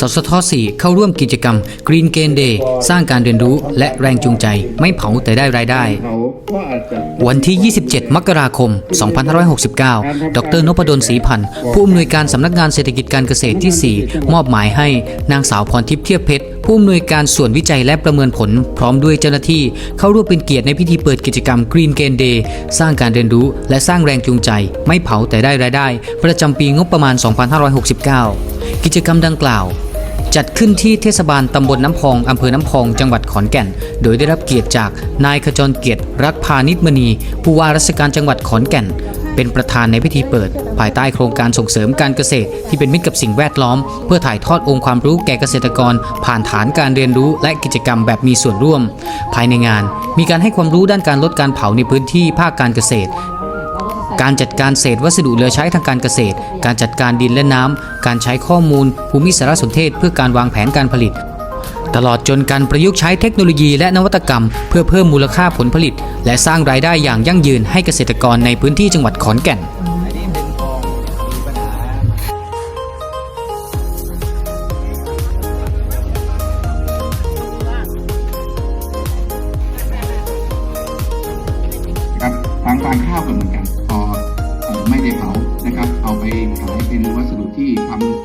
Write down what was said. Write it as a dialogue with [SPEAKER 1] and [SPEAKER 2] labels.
[SPEAKER 1] สสท4เข้าร่วมกิจกรรม Green Gain Day สร้างการเรียนรู้และแรงจูงใจ ไม่เผาแต่ได้รายได้ วันที่ 27 มกราคม 2569 ดรนพดลศรีพันธ์ ผู้อำนวยการสำนักงานเศรษฐกิจการเกษตรที่ 4 มอบหมายให้นางสาวพรทิพย์เทียบเพชรผู้อำนวยการส่วนวิจัยและประเมินผล พร้อมด้วยเจ้าหน้าที่ เข้าร่วมเป็นเกียรติในพิธีเปิดกิจกรรม Green Gain Day สร้างการเรียนรู้และสร้างแรงจูงใจ ไม่เผาแต่ได้รายได้ ประจำปีงบประมาณ 2569 กิจกรรมดังกล่าว จัดขึ้นที่เทศบาลตำบลน้ำพองอำเภอน้ำพอง จังหวัดขอนแก่น โดยได้รับเกียรติจากนายขจรเกียรติรักพานิชมณี ผู้ว่าราชการจังหวัดขอนแก่น เป็นประธานในพิธีเปิด ภายใต้โครงการส่งเสริมการเกษตร ที่เป็นมิตรกับสิ่งแวดล้อม เพื่อถ่ายทอดองค์ความรู้แก่เกษตรกร ผ่านฐานการเรียนรู้และกิจกรรมแบบมีส่วนร่วม ภายในงาน มีการให้ความรู้ด้านการลดการเผาในพื้นที่ภาคการเกษตร การจัดการเศษวัสดุเหลือใช้ทางการเกษตร การจัดการดินและน้ำ การใช้ข้อมูล ภูมิสารสนเทศเพื่อการวางแผนการผลิต ตลอดจนการประยุกต์ใช้เทคโนโลยีและนวัตกรรม เพื่อเพิ่มมูลค่าผลผลิต และสร้างรายได้อย่างยั่งยืนให้เกษตรกรในพื้นที่จังหวัดขอนแก่น
[SPEAKER 2] ฟางข้าวก็เหมือนกัน พอไม่ได้เผานะครับ เอาไปขายเป็นวัสดุที่ทำ